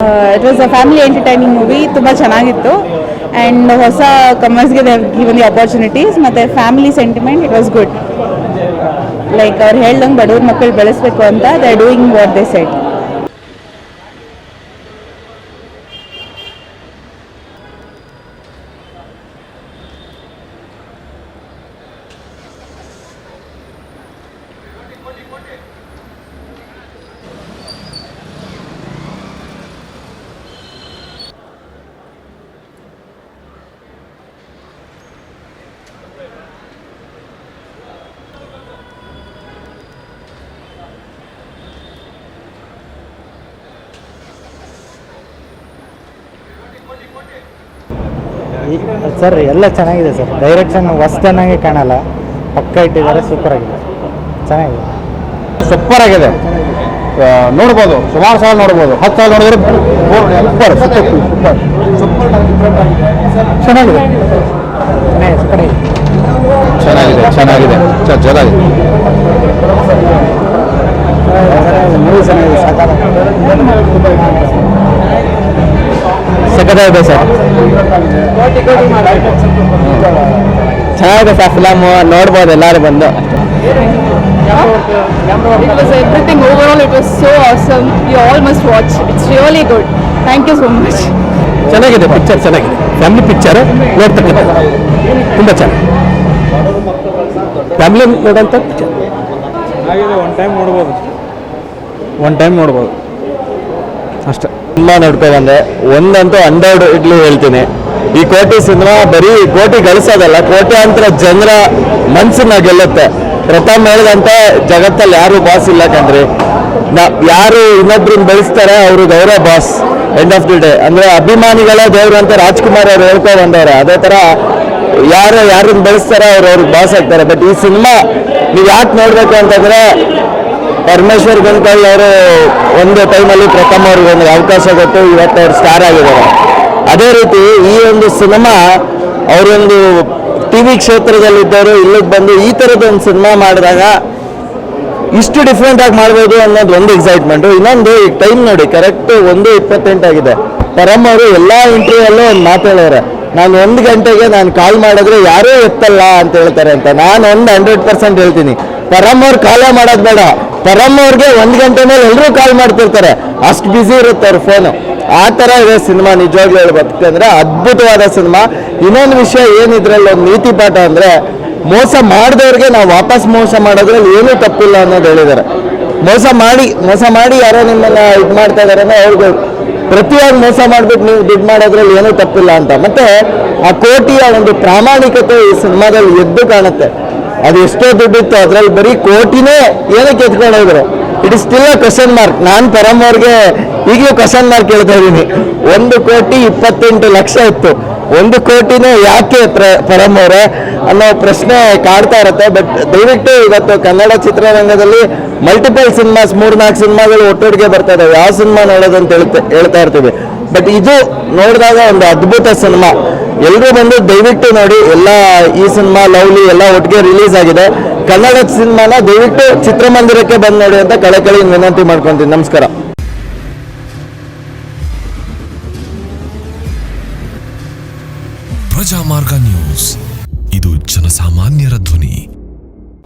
It was a family entertaining movie ತುಂಬ ಚೆನ್ನಾಗಿತ್ತು. And ಹೊಸ ಕಮರ್ಸ್ಗೆ ಗಿವನ್ ದಿ ಅಪರ್ಚುನಿಟೀಸ್ ಮತ್ತು family sentiment it was good like ಅವ್ರು ಹೇಳ್ದಂಗೆ ಬಡವ್ರ ಮಕ್ಕಳು ಬೆಳೆಸ್ಬೇಕು ಅಂತ they are doing what they set sir ಎಲ್ಲ ಚೆನ್ನಾಗಿದೆ ಸರ್. ಡೈರೆಕ್ಷನ್ ಹೊಸ್ದನ್ನಾಗೆ ಕಾಣಲ್ಲ. ಪಕ್ಕ ಇಟ್ಟಿದ್ದಾರೆ ಸೂಪರ್ ಆಗಿದೆ. ಚೆನ್ನಾಗಿದೆ. ಸೂಪರ್ ಆಗಿದೆ. ನೋಡ್ಬೋದು. ಸುಮಾರು ಸಲ ನೋಡ್ಬೋದು. ಹತ್ತು ಸಾವಿರ ನೋಡಿದ್ರೆ ಸೂಪರ್ ಸೂಪರ್ ಚೆನ್ನಾಗಿದೆ ಚೆನ್ನಾಗಿದೆ. ಚೆನ್ನಾಗಿದೆ ಚೆನ್ನಾಗಿದೆ. ಚ- ಚೆನ್ನಾಗಿದೆ. ಮೂವಿ ಚೆನ್ನಾಗಿದೆ. ಸಖತ್ತಾಗಿದೆ ಸರ್. ಚೆನ್ನಾಗಿದೆ ಸರ್ ಫಿಲಮ್ ನೋಡ್ಬೋದು ಎಲ್ಲರೂ ಬಂದು. It was everything overall, it was so awesome. You all must watch. It's really good. Thank you so much. ಚೆನ್ನಾಗಿದೆ ಪಿಕ್ಚರ್ ಚೆನ್ನಾಗಿದೆ. ಫ್ಯಾಮಿಲಿ ಪಿಕ್ಚರ್ ನೋಡ್ತಕ್ಕಂಥ ತುಂಬ ಚೆನ್ನಾಗಿ ಫ್ಯಾಮಿಲಿ ನೋಡೋಂಥ ಪಿಕ್ಚರ್ ಆಗಿದೆ ಒನ್ ಟೈಮ್ ನೋಡ್ಬೋದು. ಒನ್ ಟೈಮ್ ನೋಡ್ಬೋದು. ಅಷ್ಟೇ. ಸಿನಿಮಾ ನೋಡ್ಕೊ ಬಂದೆ. ಒಂದಂತೂ ಹಂಡ್ರೆಡ್ ಇಡ್ಲಿ ಹೇಳ್ತೀನಿ. ಈ ಕೋಟಿ ಸಿನಿಮಾ ಬರೀ ಕೋಟಿ ಗಳಿಸೋದಲ್ಲ, ಕೋಟ್ಯಾಂತರ ಜನರ ಮನಸ್ಸನ್ನ ಗೆಲ್ಲುತ್ತೆ. ಪ್ರಥಮ ಹೇಳಿದಂತೆ ಜಗತ್ತಲ್ಲಿ ಯಾರು ಬಾಸ್ ಇಲ್ಲ ಕಂಡ್ರಿ ನಾ ಯಾರು ಇನ್ನೊಬ್ರನ್ನ ಬೆಳೆಸ್ತಾರೆ, ಅವರು ಗೌರವ boss end of the day ಅಂದ್ರೆ ಅಭಿಮಾನಿಗಳ ದೇವರು ಅಂತ ರಾಜ್ಕುಮಾರ್ ಅವ್ರು ಹೇಳ್ಕೊ ಬಂದವ್ರೆ. ಅದೇ ತರ ಯಾರು ಯಾರನ್ನ ಬೆಳೆಸ್ತಾರೆ, ಅವ್ರು ಅವ್ರಿಗೆ ಬಾಸ್ ಆಗ್ತಾರೆ. ಬಟ್ ಈ ಸಿನಿಮಾ ನೀವು ಯಾಕೆ ನೋಡ್ಬೇಕು ಅಂತಂದ್ರೆ ಪರಮೇಶ್ವರ್ ಗಂಟಲ್ ಅವರು ಒಂದು ಟೈಮಲ್ಲಿ ಪ್ರಥಮ ಅವ್ರಿಗೆ ಒಂದು ಅವಕಾಶ ಕೊಟ್ಟು ಇವತ್ತು ಅವ್ರು ಸ್ಟಾರ್ ಆಗಿದ್ದಾರೆ. ಅದೇ ರೀತಿ ಈ ಒಂದು ಸಿನಿಮಾ ಅವರೊಂದು ಟಿ ವಿ ಕ್ಷೇತ್ರದಲ್ಲಿದ್ದವರು ಇಲ್ಲಿಗೆ ಬಂದು ಈ ಥರದ ಒಂದು ಸಿನಿಮಾ ಮಾಡಿದಾಗ ಇಷ್ಟು ಡಿಫ್ರೆಂಟ್ ಆಗಿ ಮಾಡ್ಬೋದು ಅನ್ನೋದು ಒಂದು ಎಕ್ಸೈಟ್ಮೆಂಟು ಇನ್ನೊಂದು ಈಗ ಟೈಮ್ ನೋಡಿ ಕರೆಕ್ಟ್ ಒಂದು ಇಪ್ಪತ್ತೆಂಟಾಗಿದೆ ಪರಮ್ ಅವರು ಎಲ್ಲ ಇಂಟರ್ವ್ಯೂಲ್ಲೂ ಒಂದು ಮಾತು ಹೇಳೋರೆ, ನಾನು ಒಂದು ಗಂಟೆಗೆ ನಾನು ಕಾಲ್ ಮಾಡಿದ್ರೆ ಯಾರೂ ಎತ್ತಲ್ಲ ಅಂತ ಹೇಳ್ತಾರೆ ಅಂತ. ನಾನು ಒಂದು ಹಂಡ್ರೆಡ್ ಪರ್ಸೆಂಟ್ ಹೇಳ್ತೀನಿ. ಪರಮ್ ಅವ್ರು ಕಾಲೇ ಮಾಡೋದು ಬೇಡ. ಪರಮ್ ಅವ್ರಿಗೆ ಒಂದು ಗಂಟೆ ಮೇಲೆ ಎಲ್ಲರೂ ಕಾಲ್ ಮಾಡ್ತಿರ್ತಾರೆ. ಅಷ್ಟು ಬ್ಯುಸಿ ಇರುತ್ತೆ ಅವ್ರ ಫೋನು ಆ ಥರ ಇದೆ ಸಿನಿಮಾ, ನಿಜವಾಗ್ಲೂ ಹೇಳ್ಬೇಕಂದ್ರೆ ಅದ್ಭುತವಾದ ಸಿನಿಮಾ. ಇನ್ನೊಂದು ವಿಷಯ ಏನಿದ್ರಲ್ಲಿ ಒಂದು ನೀತಿ ಪಾಠ ಅಂದರೆ, ಮೋಸ ಮಾಡಿದವ್ರಿಗೆ ನಾವು ವಾಪಸ್ ಮೋಸ ಮಾಡೋದ್ರಲ್ಲಿ ಏನೂ ತಪ್ಪಿಲ್ಲ ಅನ್ನೋದು ಹೇಳಿದ್ದಾರೆ ಮೋಸ ಮಾಡಿ ಮೋಸ ಮಾಡಿ ಯಾರೋ ನಿಮ್ಮನ್ನ ಇದು ಮಾಡ್ತಾ ಇದಾರೆ ಹೇಳ್ಬೋದು ಪ್ರತಿಯಾಗಿ ಮೋಸ ಮಾಡ್ಬಿಟ್ಟು ನೀವು ದುಡ್ಡು ಮಾಡೋದ್ರಲ್ಲಿ ಏನೂ ತಪ್ಪಿಲ್ಲ ಅಂತ. ಮತ್ತೆ ಆ ಕೋಟಿಯ ಒಂದು ಪ್ರಾಮಾಣಿಕತೆ ಈ ಸಿನಿಮಾದಲ್ಲಿ ಎದ್ದು ಕಾಣುತ್ತೆ. ಅದು ಎಷ್ಟೋ ದುಡ್ಡಿತ್ತು, ಅದ್ರಲ್ಲಿ ಬರೀ ಕೋಟಿನೇ ಏನಕ್ಕೆ ಎತ್ಕೊಂಡು ಹೋದ್ರು? It is still a question mark ನಾನು ಪರಮ್ ಅವ್ರಿಗೆ ಈಗಲೂ ಕ್ವಶನ್ ಮಾರ್ಕ್ ಹೇಳ್ತಾ ಇದ್ದೀನಿ. ಒಂದು ಕೋಟಿ ಇಪ್ಪತ್ತೆಂಟು ಲಕ್ಷ ಇತ್ತು. ಒಂದು ಕೋಟಿನೇ ಯಾಕೆ ಪ್ರ- ಪರಮ್ ಅವರೇ? ಅನ್ನೋ ಪ್ರಶ್ನೆ ಕಾಡ್ತಾ ಇರುತ್ತೆ ಬಟ್ ದಯವಿಟ್ಟು ಇವತ್ತು ಕನ್ನಡ ಚಿತ್ರರಂಗದಲ್ಲಿ ಮಲ್ಟಿಪಲ್ ಸಿನಿಮಾಸ್ ಮೂರ್ನಾಲ್ಕು ಸಿನಿಮಾಗಳು ಒಟ್ಟೊಟ್ಟಿಗೆ ಬರ್ತಾ ಇದಾವೆ. ಯಾವ ಸಿನಿಮಾ ನೋಡೋದಂತ ಹೇಳ್ತಾ ಹೇಳ್ತಾ ಇರ್ತೀವಿ. ಬಟ್ ಇದು ನೋಡಿದಾಗ ಒಂದು ಅದ್ಭುತ ಸಿನಿಮಾ ಎಲ್ಲರೂ ಬಂದು ದಯವಿಟ್ಟು ನೋಡಿ, ಎಲ್ಲ ಈ ಸಿನಿಮಾ ಲವ್ಲಿ ಎಲ್ಲ ಒಟ್ಟಿಗೆ ರಿಲೀಸ್ ಆಗಿದೆ. ಕನ್ನಡದ ಸಿನಿಮಾನ ದಯವಿಟ್ಟು ಚಿತ್ರಮಂದಿರಕ್ಕೆ ಬಂದು ನೋಡಿ ಅಂತ ಕಳಕಳಿ ವಿನಂತಿ ಮಾಡ್ಕೊಂತೀನಿ. ನಮಸ್ಕಾರ. ಪ್ರಜಾಮಾರ್ಗ ನ್ಯೂಸ್. ಇದು ಜನಸಾಮಾನ್ಯರ ಧ್ವನಿ.